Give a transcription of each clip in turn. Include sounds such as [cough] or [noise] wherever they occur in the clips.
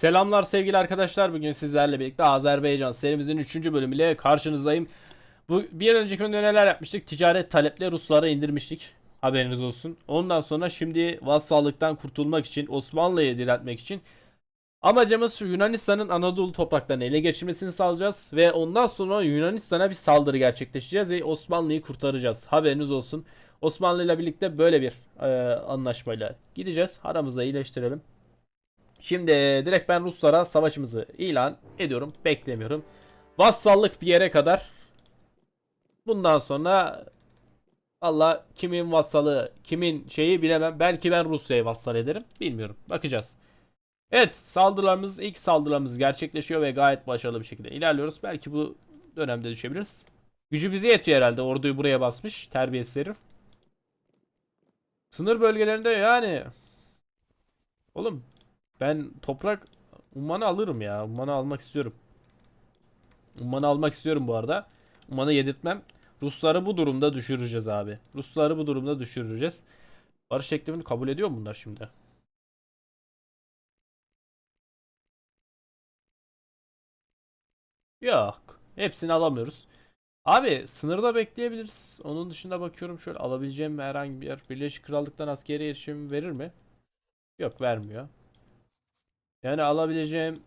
Selamlar sevgili arkadaşlar. Bugün sizlerle birlikte Azerbaycan serimizin 3. bölümüyle karşınızdayım. Bu bir önceki bölümde neler yapmıştık? Ticaret taleple Ruslara indirmiştik. Haberiniz olsun. Ondan sonra şimdi vassallıktan kurtulmak için Osmanlı'yı diretmek için amacımız şu Yunanistan'ın Anadolu topraklarını ele geçirmesini sağlayacağız ve ondan sonra Yunanistan'a bir saldırı gerçekleştireceğiz ve Osmanlı'yı kurtaracağız. Haberiniz olsun. Osmanlı ile birlikte böyle bir e, anlaşmayla gideceğiz. Aramızda iyileştirelim. Şimdi direkt ben Ruslara savaşımızı ilan ediyorum. Beklemiyorum. Vassallık bir yere kadar. Bundan sonra Allah kimin vassalı, kimin şeyi bilemem. Belki ben Rusya'ya vassal ederim. Bilmiyorum. Bakacağız. Evet saldırılarımız ilk saldırılarımız gerçekleşiyor ve gayet başarılı bir şekilde ilerliyoruz. Belki bu dönemde düşebiliriz. Gücü bize yetiyor herhalde. Orduyu buraya basmış. Terbiyesiz. Sınır bölgelerinde yani. Oğlum ben toprak ummanı alırım ya. Ummanı almak istiyorum. Ummanı almak istiyorum bu arada. Ummanı yedirtmem. Rusları bu durumda düşüreceğiz abi. Rusları bu durumda düşüreceğiz. Barış teklifini kabul ediyor mu bunlar şimdi? Yok. Hepsini alamıyoruz. Abi sınırda bekleyebiliriz. Onun dışında bakıyorum şöyle alabileceğim herhangi bir yer. Birleşik Krallık'tan askeri erişim verir mi? Yok vermiyor. Yani alabileceğim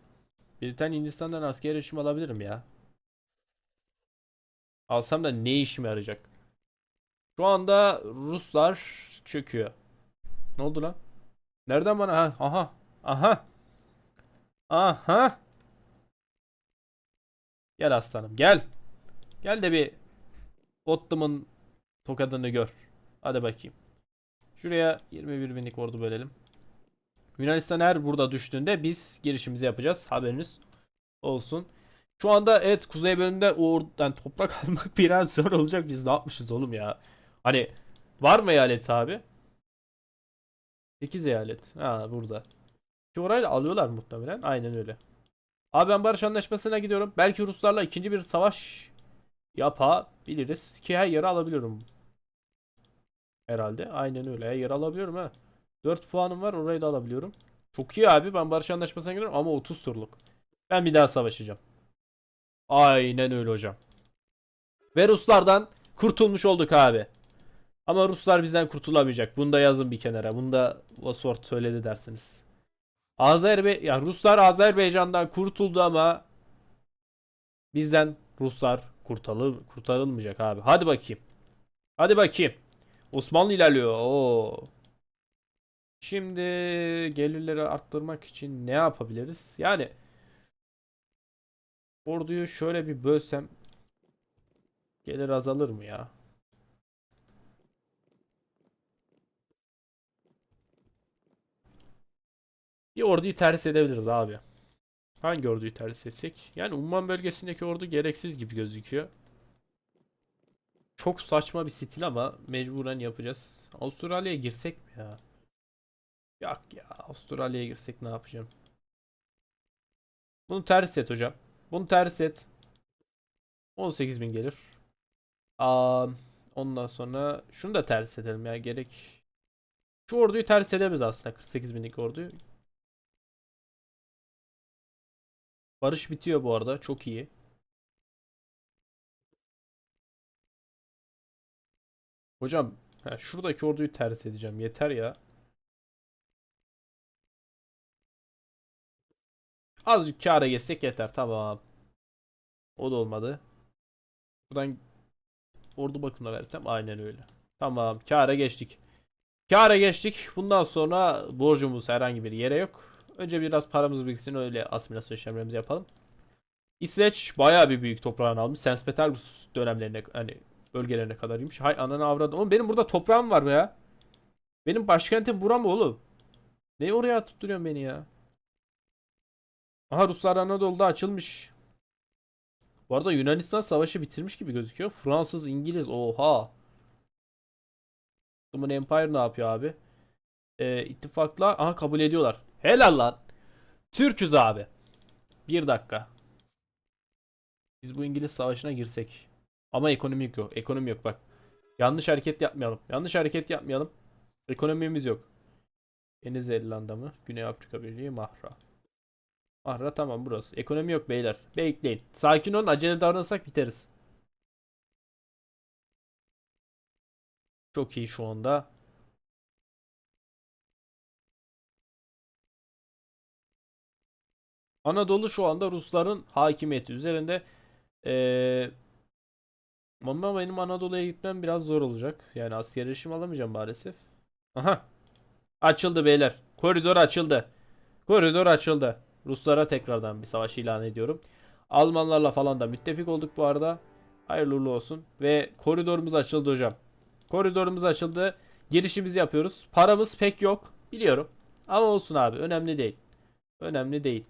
Britanya Hindistan'dan asker erişim alabilirim ya. Alsam da ne işime yarayacak? Şu anda Ruslar çöküyor. Ne oldu lan? Nereden bana? Ha, aha. Aha. Aha. Gel aslanım gel. Gel de bir Ottoman tokadını gör. Hadi bakayım. Şuraya 21 binlik ordu bölelim. Yunanistan her burada düştüğünde biz girişimizi yapacağız. Haberiniz olsun. Şu anda evet kuzey bölümünde oradan toprak [laughs] almak biraz zor olacak. Biz ne yapmışız oğlum ya? Hani var mı eyalet abi? 8 eyalet. Ha burada. Şu orayı da alıyorlar muhtemelen. Aynen öyle. Abi ben barış anlaşmasına gidiyorum. Belki Ruslarla ikinci bir savaş yapabiliriz. Ki her yeri alabiliyorum. Herhalde. Aynen öyle. Her yeri alabiliyorum ha. 4 puanım var. Orayı da alabiliyorum. Çok iyi abi. Ben barış anlaşmasına gidiyorum ama 30 turluk. Ben bir daha savaşacağım. Aynen öyle hocam. Ve Ruslardan kurtulmuş olduk abi. Ama Ruslar bizden kurtulamayacak. Bunu da yazın bir kenara. Bunu da Oswald söyledi dersiniz. Azerbe yani Ruslar Azerbaycan'dan kurtuldu ama bizden Ruslar kurtarıl kurtarılmayacak abi. Hadi bakayım. Hadi bakayım. Osmanlı ilerliyor. Oo. Şimdi gelirleri arttırmak için ne yapabiliriz? Yani orduyu şöyle bir bölsem gelir azalır mı ya? Bir orduyu ters edebiliriz abi. Hangi orduyu ters etsek? Yani Umman bölgesindeki ordu gereksiz gibi gözüküyor. Çok saçma bir stil ama mecburen yapacağız. Avustralya'ya girsek mi ya? Yok ya Avustralya'ya girsek ne yapacağım? Bunu ters et hocam. Bunu ters et. 18.000 gelir. Aa, ondan sonra şunu da ters edelim ya gerek. Şu orduyu ters edebiliriz aslında 48.000'lik orduyu. Barış bitiyor bu arada. Çok iyi. Hocam he, şuradaki orduyu ters edeceğim. Yeter ya. Azıcık kâra geçsek yeter. Tamam. O da olmadı. Buradan ordu bakımına versem aynen öyle. Tamam. Kâra geçtik. Kâra geçtik. Bundan sonra borcumuz herhangi bir yere yok. Önce biraz paramız biriksin öyle asimilasyon işlemlerimizi yapalım. İsveç bayağı bir büyük toprağını almış. St. Petersburg dönemlerine hani bölgelerine kadar inmiş. Hay ananı avradım. Oğlum benim burada toprağım var ya. Benim başkentim bura mı oğlum? Ne oraya atıp duruyorsun beni ya? Aha Ruslar Anadolu'da açılmış. Bu arada Yunanistan savaşı bitirmiş gibi gözüküyor. Fransız, İngiliz oha. Ottoman Empire ne yapıyor abi? Ee, ittifakla aha kabul ediyorlar. Helal lan. Türküz abi. Bir dakika. Biz bu İngiliz savaşına girsek. Ama ekonomi yok. Ekonomi yok bak. Yanlış hareket yapmayalım. Yanlış hareket yapmayalım. Ekonomimiz yok. Yeni Zelanda mı? Güney Afrika Birliği Mahra. Mahra tamam burası. Ekonomi yok beyler. Bekleyin. Sakin olun acele davranırsak biteriz. Çok iyi şu anda. Anadolu şu anda Rusların hakimiyeti üzerinde. Ee, ama benim Anadolu'ya gitmem biraz zor olacak. Yani asker erişim alamayacağım maalesef. Aha. Açıldı beyler. Koridor açıldı. Koridor açıldı. Ruslara tekrardan bir savaş ilan ediyorum. Almanlarla falan da müttefik olduk bu arada. Hayırlı uğurlu olsun. Ve koridorumuz açıldı hocam. Koridorumuz açıldı. Girişimizi yapıyoruz. Paramız pek yok. Biliyorum. Ama olsun abi. Önemli değil. Önemli değil.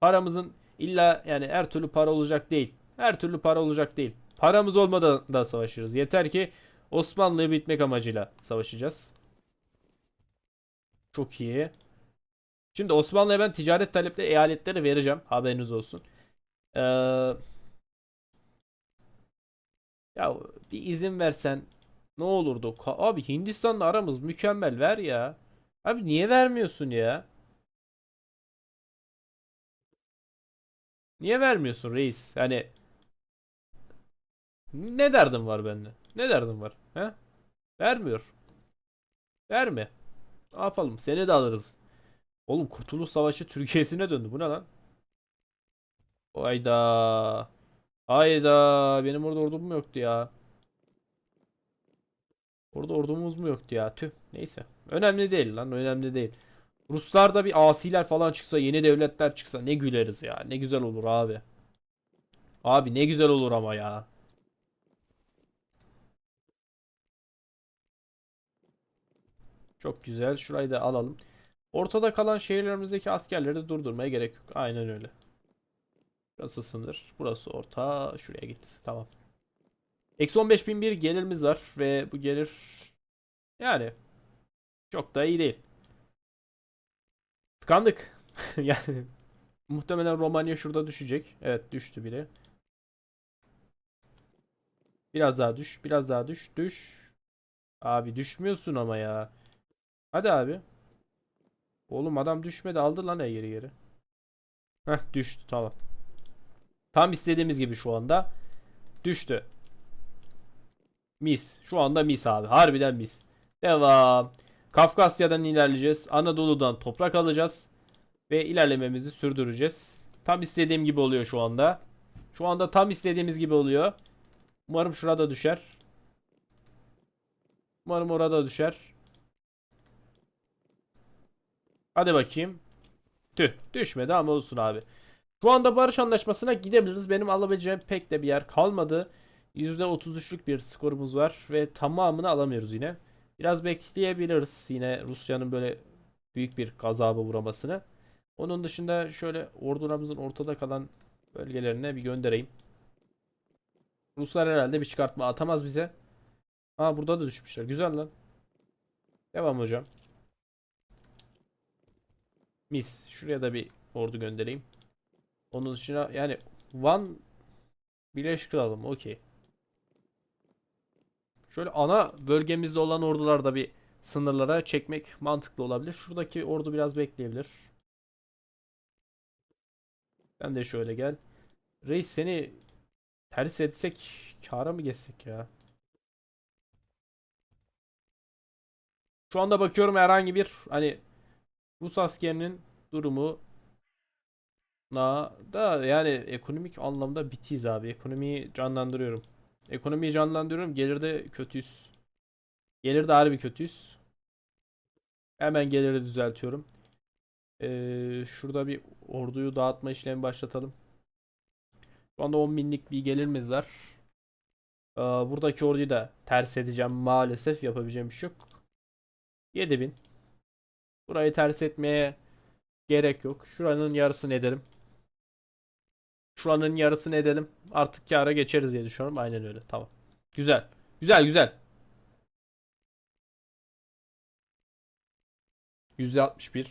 Paramızın illa yani her türlü para olacak değil. Her türlü para olacak değil. Paramız olmadan da savaşırız. Yeter ki Osmanlı'yı bitmek amacıyla savaşacağız. Çok iyi. Şimdi Osmanlı'ya ben ticaret talepli eyaletleri vereceğim. Haberiniz olsun. Ee, ya bir izin versen ne olurdu? Abi Hindistan'la aramız mükemmel. Ver ya. Abi niye vermiyorsun ya? Niye vermiyorsun reis? Yani ne derdin var bende? Ne derdin var? He? Vermiyor. Verme. Ne yapalım? Seni de alırız. Oğlum Kurtuluş Savaşı Türkiye'sine döndü. Bu ne lan? Hayda. Hayda. Benim orada ordum mu yoktu ya? Orada ordumuz mu yoktu ya? Tüh. Neyse. Önemli değil lan. Önemli değil. Ruslarda bir asiler falan çıksa, yeni devletler çıksa ne güleriz ya. Ne güzel olur abi. Abi ne güzel olur ama ya. Çok güzel. Şurayı da alalım. Ortada kalan şehirlerimizdeki askerleri de durdurmaya gerek yok. Aynen öyle. Burası sınır. Burası orta. Şuraya git. Tamam. Eksi 15.001 gelirimiz var. Ve bu gelir yani çok da iyi değil. Tıkandık. [laughs] yani muhtemelen Romanya şurada düşecek. Evet düştü bile. Biraz daha düş. Biraz daha düş. Düş. Abi düşmüyorsun ama ya. Hadi abi. Oğlum adam düşmedi aldı lan geri geri. Heh düştü tamam. Tam istediğimiz gibi şu anda. Düştü. Mis. Şu anda mis abi. Harbiden mis. Devam. Kafkasya'dan ilerleyeceğiz. Anadolu'dan toprak alacağız. Ve ilerlememizi sürdüreceğiz. Tam istediğim gibi oluyor şu anda. Şu anda tam istediğimiz gibi oluyor. Umarım şurada düşer. Umarım orada düşer. Hadi bakayım. Tüh düşmedi ama olsun abi. Şu anda barış anlaşmasına gidebiliriz. Benim alabileceğim pek de bir yer kalmadı. %33'lük bir skorumuz var ve tamamını alamıyoruz yine. Biraz bekleyebiliriz yine Rusya'nın böyle büyük bir gazaba uğramasını. Onun dışında şöyle ordularımızın ortada kalan bölgelerine bir göndereyim. Ruslar herhalde bir çıkartma atamaz bize. Aa burada da düşmüşler. Güzel lan. Devam hocam. Mis. Şuraya da bir ordu göndereyim. Onun dışında yani Van Birleşik Krallığı okey. Şöyle ana bölgemizde olan ordular da bir sınırlara çekmek mantıklı olabilir. Şuradaki ordu biraz bekleyebilir. Sen de şöyle gel. Reis seni ters etsek kâra mı geçsek ya? Şu anda bakıyorum herhangi bir hani Rus askerinin durumu na da yani ekonomik anlamda bitiyiz abi. Ekonomiyi canlandırıyorum. Ekonomiyi canlandırıyorum. Gelirde kötüyüz. Gelirde harbi kötüyüz. Hemen geliri düzeltiyorum. Ee, şurada bir orduyu dağıtma işlemi başlatalım. Şu anda 10 binlik bir gelirimiz var. Ee, buradaki orduyu da ters edeceğim maalesef. Yapabileceğim bir şey yok. 7000. Burayı ters etmeye gerek yok. Şuranın yarısını edelim. Şuranın yarısını edelim. Artık kâra geçeriz diye düşünüyorum. Aynen öyle. Tamam. Güzel. Güzel güzel. %61.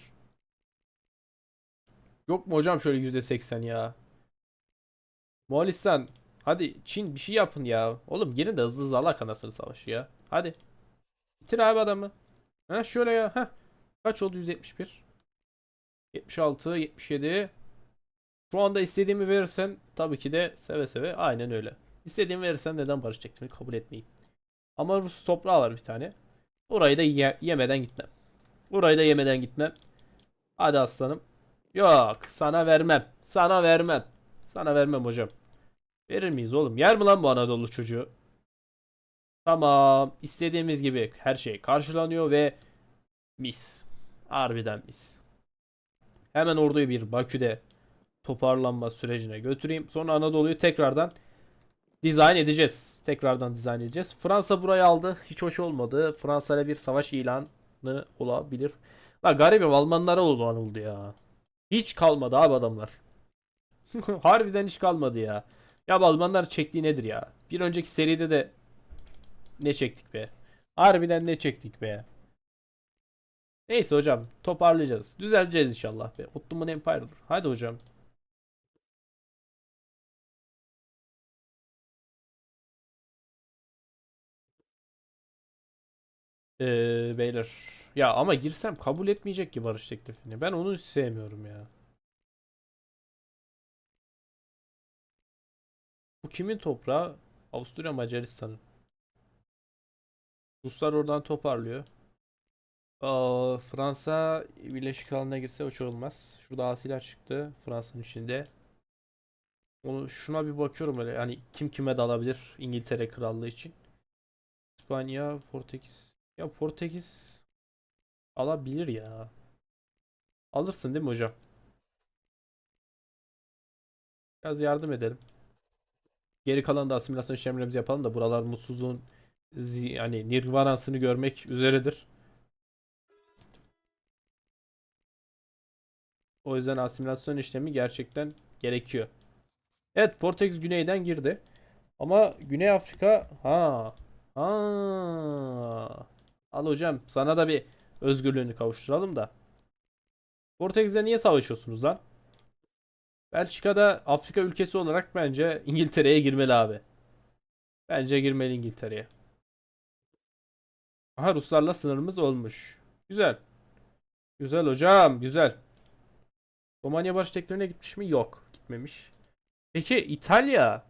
Yok mu hocam şöyle %80 ya? Moğolistan. Hadi Çin bir şey yapın ya. Oğlum gelin de hızlı hızlı alak anasını savaşı ya. Hadi. Bitir abi adamı. Ha şöyle ya. Ha. Kaç oldu 171? 76, 77. Şu anda istediğimi verirsen tabii ki de seve seve aynen öyle. İstediğimi verirsen neden barış teklifini kabul etmeyeyim. Ama Rus toprağı var bir tane. Orayı da ye- yemeden gitmem. Orayı da yemeden gitmem. Hadi aslanım. Yok sana vermem. Sana vermem. Sana vermem hocam. Verir miyiz oğlum? Yer mi lan bu Anadolu çocuğu? Tamam. istediğimiz gibi her şey karşılanıyor ve mis. Harbiden mis. Hemen orduyu bir Bakü'de toparlanma sürecine götüreyim. Sonra Anadolu'yu tekrardan dizayn edeceğiz. Tekrardan dizayn edeceğiz. Fransa burayı aldı. Hiç hoş olmadı. Fransa ile bir savaş ilanı olabilir. La garibim Almanlara oldu anıldı ya. Hiç kalmadı abi adamlar. [laughs] Harbiden hiç kalmadı ya. Ya Almanlar çektiği nedir ya? Bir önceki seride de ne çektik be? Harbiden ne çektik be? Neyse hocam toparlayacağız. Düzeleceğiz inşallah be. Ottoman Empire. Hadi hocam. Ee, beyler. Ya ama girsem kabul etmeyecek ki barış teklifini. Ben onu hiç sevmiyorum ya. Bu kimin toprağı? Avusturya Macaristan'ın. Ruslar oradan toparlıyor. Fransa Birleşik Krallığı'na girse hoş olmaz. Şurada asiler çıktı Fransa'nın içinde. Onu şuna bir bakıyorum öyle. Hani kim kime dalabilir İngiltere Krallığı için. İspanya, Portekiz. Ya Portekiz alabilir ya. Alırsın değil mi hocam? Biraz yardım edelim. Geri kalan da asimilasyon işlemlerimizi yapalım da buralar mutsuzluğun yani nirvanasını görmek üzeredir. O yüzden asimilasyon işlemi gerçekten gerekiyor. Evet Portekiz güneyden girdi. Ama Güney Afrika ha ha al hocam sana da bir özgürlüğünü kavuşturalım da. Portekiz'le niye savaşıyorsunuz lan? Belçika'da Afrika ülkesi olarak bence İngiltere'ye girmeli abi. Bence girmeli İngiltere'ye. Aha Ruslarla sınırımız olmuş. Güzel. Güzel hocam, güzel. Romanya barış teklifine gitmiş mi? Yok, gitmemiş. Peki İtalya?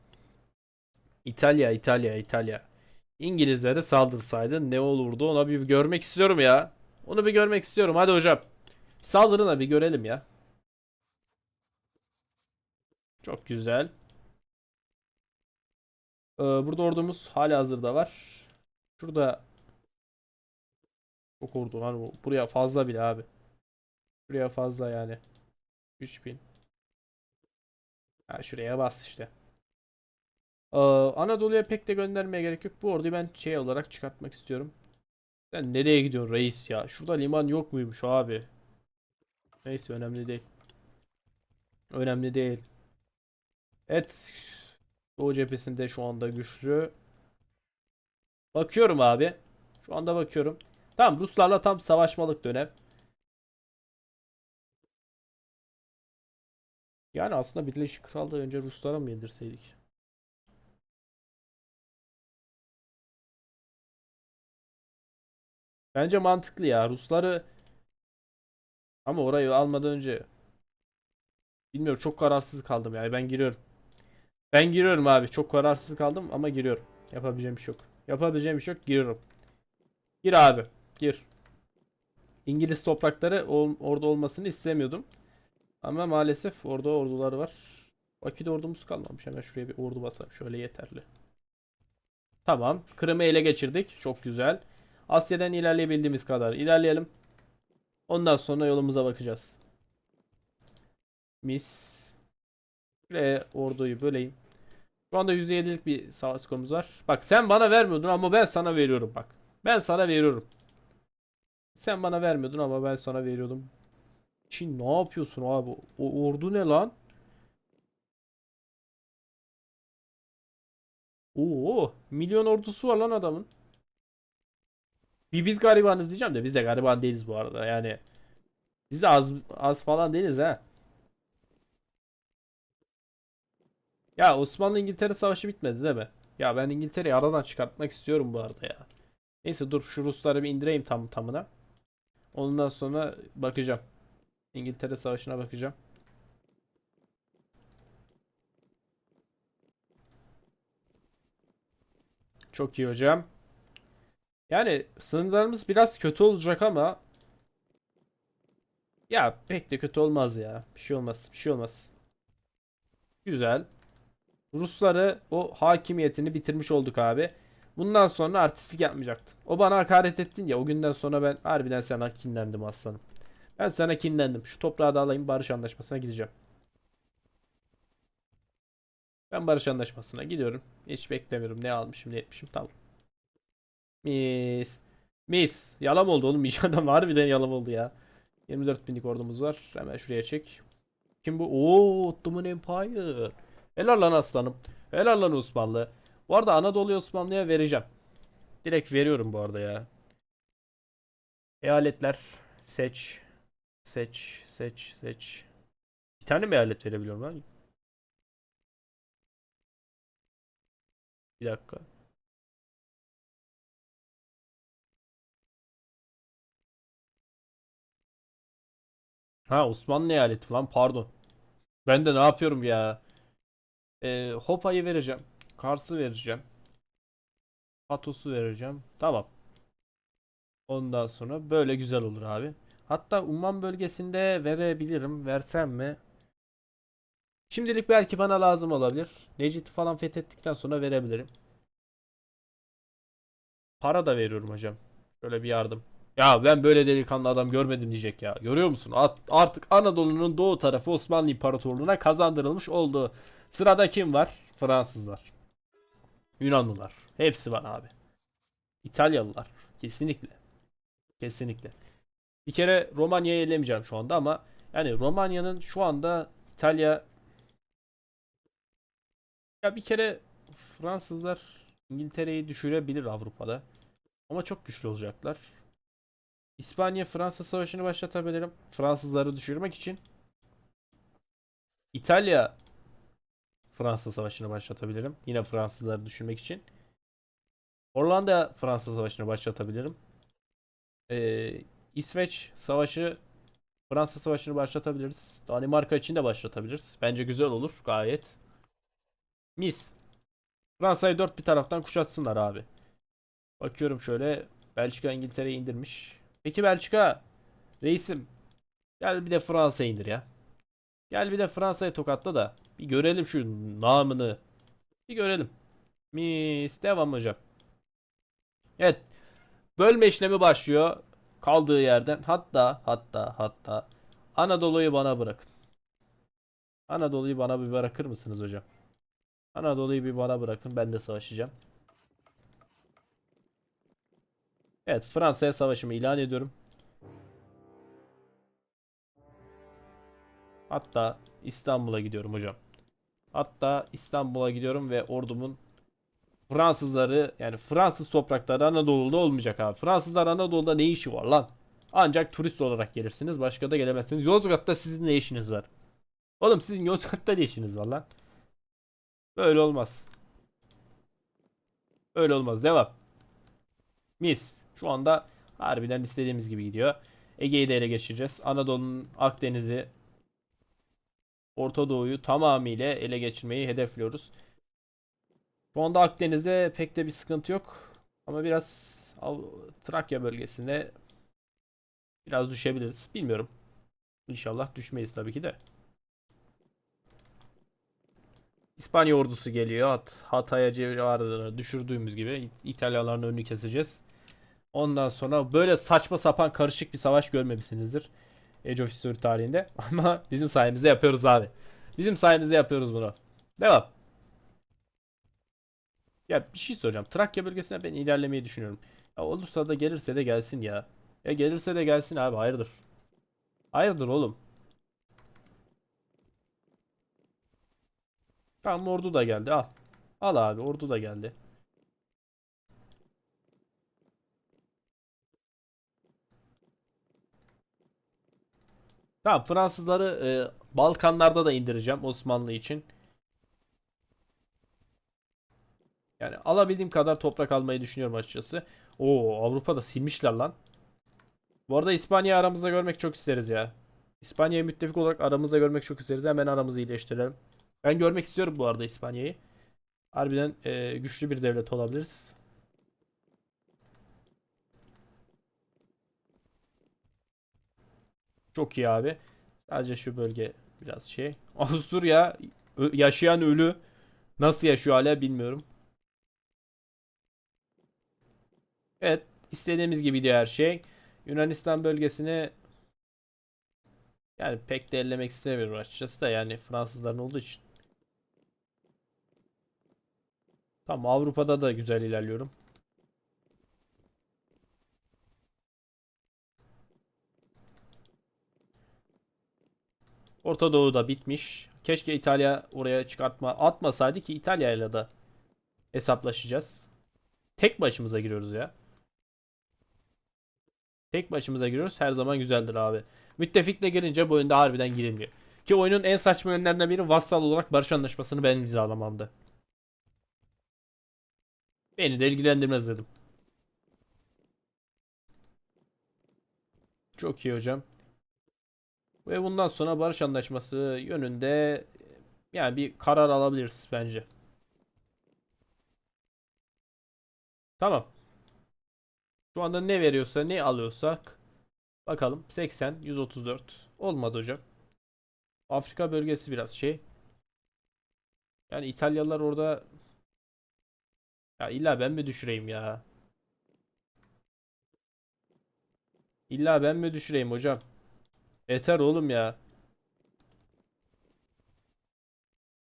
İtalya, İtalya, İtalya. İngilizlere saldırsaydı ne olurdu? Ona bir görmek istiyorum ya. Onu bir görmek istiyorum. Hadi hocam. Saldırın da bir görelim ya. Çok güzel. Ee, burada ordumuz hala hazırda var. Şurada çok ordu var bu. Buraya fazla bile abi. Şuraya fazla yani. 3000. Ha, şuraya bas işte. Ee, Anadolu'ya pek de göndermeye gerek yok. Bu orduyu ben şey olarak çıkartmak istiyorum. Sen nereye gidiyorsun reis ya? Şurada liman yok muymuş abi? Neyse önemli değil. Önemli değil. Evet. Doğu cephesinde şu anda güçlü. Bakıyorum abi. Şu anda bakıyorum. Tamam Ruslarla tam savaşmalık dönem. Yani aslında Birleşik Krallığı önce Ruslara mı yedirseydik? Bence mantıklı ya. Rusları ama orayı almadan önce bilmiyorum çok kararsız kaldım yani ben giriyorum. Ben giriyorum abi. Çok kararsız kaldım ama giriyorum. Yapabileceğim bir şey yok. Yapabileceğim bir şey yok. Giriyorum. Gir abi. Gir. İngiliz toprakları orada olmasını istemiyordum. Ama maalesef orada ordular var. Bakü'de ordumuz kalmamış. Hemen şuraya bir ordu basalım. Şöyle yeterli. Tamam. Kırım'ı ele geçirdik. Çok güzel. Asya'dan ilerleyebildiğimiz kadar ilerleyelim. Ondan sonra yolumuza bakacağız. Mis. Şuraya orduyu böleyim. Şu anda %7'lik bir savaş skorumuz var. Bak sen bana vermiyordun ama ben sana veriyorum bak. Ben sana veriyorum. Sen bana vermiyordun ama ben sana veriyordum. Çin ne yapıyorsun abi? O ordu ne lan? Oo, milyon ordusu var lan adamın. Bir biz garibanız diyeceğim de biz de gariban değiliz bu arada. Yani biz de az az falan değiliz ha. Ya Osmanlı İngiltere savaşı bitmedi değil mi? Ya ben İngiltere'yi aradan çıkartmak istiyorum bu arada ya. Neyse dur şu Rusları bir indireyim tam tamına. Ondan sonra bakacağım. İngiltere Savaşı'na bakacağım. Çok iyi hocam. Yani sınırlarımız biraz kötü olacak ama ya pek de kötü olmaz ya. Bir şey olmaz. Bir şey olmaz. Güzel. Rusları o hakimiyetini bitirmiş olduk abi. Bundan sonra artistik yapmayacaktın. O bana hakaret ettin ya o günden sonra ben harbiden sana kinlendim aslanım. Ben sana kinlendim. Şu toprağı da alayım barış anlaşmasına gideceğim. Ben barış anlaşmasına gidiyorum. Hiç beklemiyorum. Ne almışım ne etmişim. Tamam. Mis. Mis. Yalan oldu oğlum. [laughs] İş adam harbiden yalan oldu ya. 24 binlik ordumuz var. Hemen şuraya çek. Kim bu? Oo, Ottoman Empire. Helal lan aslanım. Helal lan Osmanlı. Bu arada Anadolu'yu Osmanlı'ya vereceğim. Direkt veriyorum bu arada ya. Eyaletler seç. Seç, seç, seç. Bir tane mi eyalet verebiliyorum lan? Bir dakika. Ha Osmanlı eyaleti lan pardon. Ben de ne yapıyorum ya? Ee, Hopa'yı vereceğim. Kars'ı vereceğim. Patos'u vereceğim. Tamam. Ondan sonra böyle güzel olur abi. Hatta Umman bölgesinde verebilirim. Versem mi? Şimdilik belki bana lazım olabilir. Necit'i falan fethettikten sonra verebilirim. Para da veriyorum hocam. Şöyle bir yardım. Ya ben böyle delikanlı adam görmedim diyecek ya. Görüyor musun? Artık Anadolu'nun doğu tarafı Osmanlı İmparatorluğu'na kazandırılmış oldu. Sırada kim var? Fransızlar. Yunanlılar. Hepsi var abi. İtalyalılar. Kesinlikle. Kesinlikle. Bir kere Romanya'yı elemeyeceğim şu anda ama yani Romanya'nın şu anda İtalya ya bir kere Fransızlar İngiltere'yi düşürebilir Avrupa'da. Ama çok güçlü olacaklar. İspanya Fransa savaşını başlatabilirim. Fransızları düşürmek için. İtalya Fransa savaşını başlatabilirim. Yine Fransızları düşürmek için. Hollanda Fransa savaşını başlatabilirim. Ee, İsveç savaşı Fransa savaşını başlatabiliriz. Danimarka için de başlatabiliriz. Bence güzel olur gayet. Mis. Fransa'yı dört bir taraftan kuşatsınlar abi. Bakıyorum şöyle. Belçika İngiltere'yi indirmiş. Peki Belçika reisim gel bir de Fransa'ya indir ya. Gel bir de Fransa'ya tokatla da bir görelim şu namını. Bir görelim. Mis devam hocam. Evet. Bölme işlemi başlıyor. Kaldığı yerden. Hatta hatta hatta Anadolu'yu bana bırakın. Anadolu'yu bana bir bırakır mısınız hocam? Anadolu'yu bir bana bırakın. Ben de savaşacağım. Evet Fransa'ya savaşımı ilan ediyorum. Hatta İstanbul'a gidiyorum hocam. Hatta İstanbul'a gidiyorum ve ordumun Fransızları yani Fransız toprakları Anadolu'da olmayacak abi. Fransızlar Anadolu'da ne işi var lan? Ancak turist olarak gelirsiniz. Başka da gelemezsiniz. Yozgat'ta sizin ne işiniz var? Oğlum sizin Yozgat'ta ne işiniz var lan? Böyle olmaz. Öyle olmaz. Devam. Mis. Şu anda harbiden istediğimiz gibi gidiyor. Ege'yi de ele geçireceğiz. Anadolu'nun Akdeniz'i Orta Doğu'yu tamamıyla ele geçirmeyi hedefliyoruz. Şu anda Akdeniz'de pek de bir sıkıntı yok. Ama biraz Trakya bölgesinde biraz düşebiliriz. Bilmiyorum. İnşallah düşmeyiz tabii ki de. İspanya ordusu geliyor. Hat Hatay'a civarlarını düşürdüğümüz gibi İtalyaların önünü keseceğiz. Ondan sonra böyle saçma sapan karışık bir savaş görmemişsinizdir. Age of History tarihinde. [laughs] Ama bizim sayemizde yapıyoruz abi. Bizim sayemizde yapıyoruz bunu. Devam. Ya bir şey soracağım. Trakya bölgesine ben ilerlemeyi düşünüyorum. Ya olursa da gelirse de gelsin ya. Ya gelirse de gelsin abi hayırdır. Hayırdır oğlum. Tamam ordu da geldi al. Al abi ordu da geldi. Tamam Fransızları e, Balkanlarda da indireceğim Osmanlı için. Yani alabildiğim kadar toprak almayı düşünüyorum açıkçası. Oo Avrupa'da silmişler lan. Bu arada İspanya aramızda görmek çok isteriz ya. İspanya'yı müttefik olarak aramızda görmek çok isteriz. Hemen aramızı iyileştirelim. Ben görmek istiyorum bu arada İspanya'yı. Harbiden e, güçlü bir devlet olabiliriz. Çok iyi abi. Sadece şu bölge biraz şey. [laughs] Avusturya yaşayan ölü. Nasıl yaşıyor hala bilmiyorum. Evet, istediğimiz gibi her şey. Yunanistan bölgesini yani pek de ellemek istemiyorum açıkçası da yani Fransızların olduğu için. Tamam Avrupa'da da güzel ilerliyorum. Orta Doğu'da bitmiş. Keşke İtalya oraya çıkartma atmasaydı ki İtalya ile de hesaplaşacağız. Tek başımıza giriyoruz ya. Tek başımıza giriyoruz. Her zaman güzeldir abi. Müttefikle girince bu oyunda harbiden girilmiyor. Ki oyunun en saçma yönlerinden biri vassal olarak barış anlaşmasını benim imzalamamdı. Beni de ilgilendirmez dedim. Çok iyi hocam. Ve bundan sonra barış anlaşması yönünde yani bir karar alabiliriz bence. Tamam. Şu anda ne veriyorsa ne alıyorsak bakalım 80 134 olmadı hocam. Afrika bölgesi biraz şey. Yani İtalyalılar orada ya illa ben mi düşüreyim ya? İlla ben mi düşüreyim hocam? Yeter oğlum ya.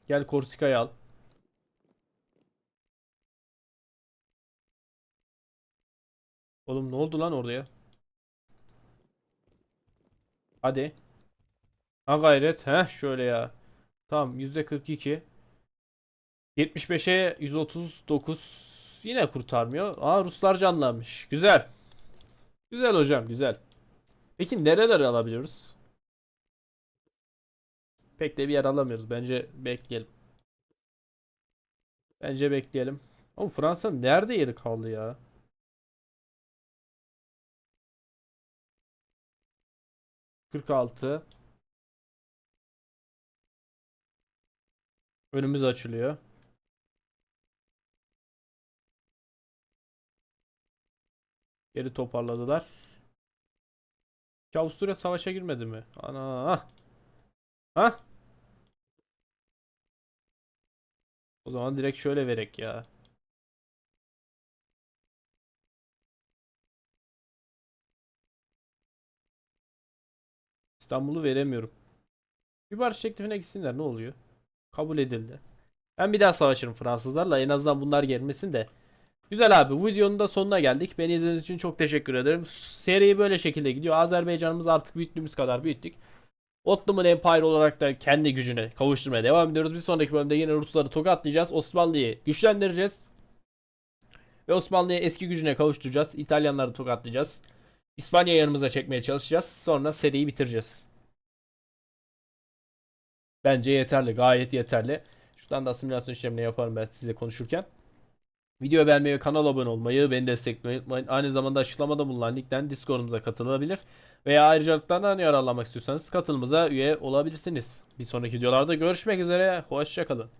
Gel Korsika'yı al. Oğlum ne oldu lan orada ya? Hadi. Ha gayret. Heh şöyle ya. Tamam %42. 75'e 139 yine kurtarmıyor. Aa Ruslar canlanmış. Güzel. Güzel hocam güzel. Peki nereleri alabiliyoruz? Pek de bir yer alamıyoruz. Bence bekleyelim. Bence bekleyelim. Ama Fransa nerede yeri kaldı ya? Kırk altı. Önümüz açılıyor. Geri toparladılar. Ki Avusturya savaşa girmedi mi? Ana. Ha? O zaman direkt şöyle verek ya. İstanbul'u veremiyorum. Bir barış teklifine gitsinler ne oluyor? Kabul edildi. Ben bir daha savaşırım Fransızlarla en azından bunlar gelmesin de. Güzel abi bu videonun da sonuna geldik. Beni izlediğiniz için çok teşekkür ederim. Seri böyle şekilde gidiyor. Azerbaycan'ımız artık büyüttüğümüz kadar büyüttük. Ottoman Empire olarak da kendi gücüne kavuşturmaya devam ediyoruz. Bir sonraki bölümde yine Rusları tokatlayacağız. Osmanlı'yı güçlendireceğiz. Ve Osmanlı'yı eski gücüne kavuşturacağız. İtalyanları tokatlayacağız. İspanya yanımıza çekmeye çalışacağız. Sonra seriyi bitireceğiz. Bence yeterli. Gayet yeterli. Şuradan da asimilasyon işlemini yaparım ben size konuşurken. Video beğenmeyi kanala abone olmayı, beni desteklemeyi unutmayın. Aynı zamanda açıklamada bulunan linkten Discord'umuza katılabilir. Veya ayrıcalıklardan yararlanmak istiyorsanız katılımıza üye olabilirsiniz. Bir sonraki videolarda görüşmek üzere. Hoşçakalın.